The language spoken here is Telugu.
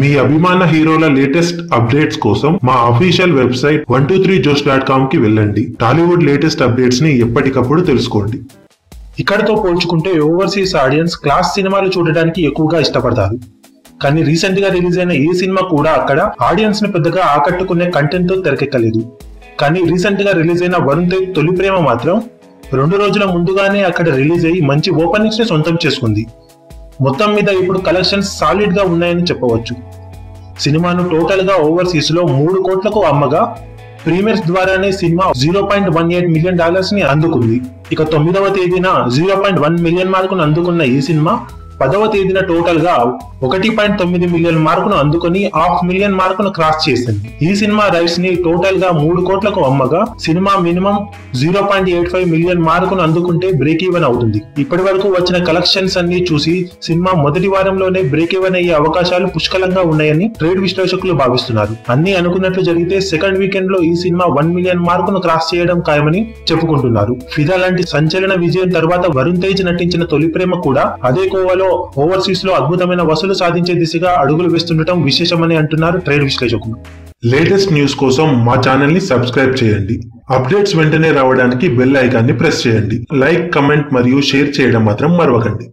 మీ అభిమాన హీరోల లేటెస్ట్ అప్డేట్స్ కోసం మా official website one two three Josh dot కామ్కి వెళ్ళండి. టాలీవుడ్ లేటెస్ట్ అప్డేట్స్ని ఎప్పటికప్పుడు తెలుసుకోండి. ఇక్కడతో పోల్చుకుంటే ఓవర్సీస్ ఆడియన్స్ క్లాస్ సినిమాలు చూడడానికి ఎక్కువగా ఇష్టపడతారు. కానీ రీసెంట్గా రిలీజ్ అయిన ఏ సినిమా కూడా అక్కడ ఆడియన్స్ని పెద్దగా ఆకట్టుకునే కంటెంట్తో తెరకెక్కలేదు. కానీ రీసెంట్గా రిలీజ్ అయిన వరుణ్ తేజ్ తొలి ప్రేమ మాత్రం రెండు రోజుల ముందుగానే అక్కడ రిలీజ్ అయ్యి మంచి ఓపెనింగ్స్ని సొంతం చేసుకుంది. మొత్తం మీద ఇప్పుడు కలెక్షన్స్ సాలిడ్గా ఉన్నాయని చెప్పవచ్చు. సినిమాను టోటల్గా ఓవర్సీస్లో మూడు కోట్లకు అమ్మగా ప్రీమియర్స్ ద్వారానే cinema zero point one eight million డాలర్స్ని అందుకుంది. ఇక తొమ్మిదవ తేదీన జీరో పాయింట్ వన్ మిలియన్ మార్కును అందుకున్న ఈ సినిమా పదవ తేదీన టోటల్గా ఒకటి పాయింట్ తొమ్మిది మిలియన్ మార్కును అందుకొని హాఫ్ మిలియన్ మార్కును క్రాస్ చేసింది. ఈ సినిమా రైట్స్ని టోటల్గా మూడు కోట్లకు అమ్మగా cinema minimum zero point eight five million మార్కును అందుకుంటే బ్రేక్ ఈవెన్ అవుతుంది. ఇప్పటి వరకు వచ్చిన కలెక్షన్స్ అన్ని చూసి సినిమా మొదటి వారంలోనే బ్రేక్ ఈవెన్ అయ్యే అవకాశాలు పుష్కలంగా ఉన్నాయని ట్రేడ్ విశ్లేషకులు భావిస్తున్నారు. అన్ని అనుకున్నట్లు జరిగితే సెకండ్ వీకెండ్లో ఈ సినిమా వన్ మిలియన్ మార్కును క్రాస్ చేయడం ఖాయమని చెప్పుకుంటున్నారు. ఫిదా లాంటి సంచలన విజయం తర్వాత వరుణ్ తేజ్ నటించిన తొలి ప్రేమ కూడా అదే కోవలో ఓవర్సీస్లో అద్భుతమైన వసూలు సాధించే దిశగా అడుగులు వేస్తుండటం విశేషమని అంటున్నారు ట్రేడ్ విశ్లేషకులు. లేటెస్ట్ న్యూస్ కోసం మా ఛానల్ని సబ్స్క్రైబ్ చేయండి. అప్డేట్స్ వెంటనే రావడానికి బెల్ ఐకాన్ని ప్రెస్ చేయండి. లైక్ కమెంట్ మరియు షేర్ చేయడం మాత్రం మరవకండి.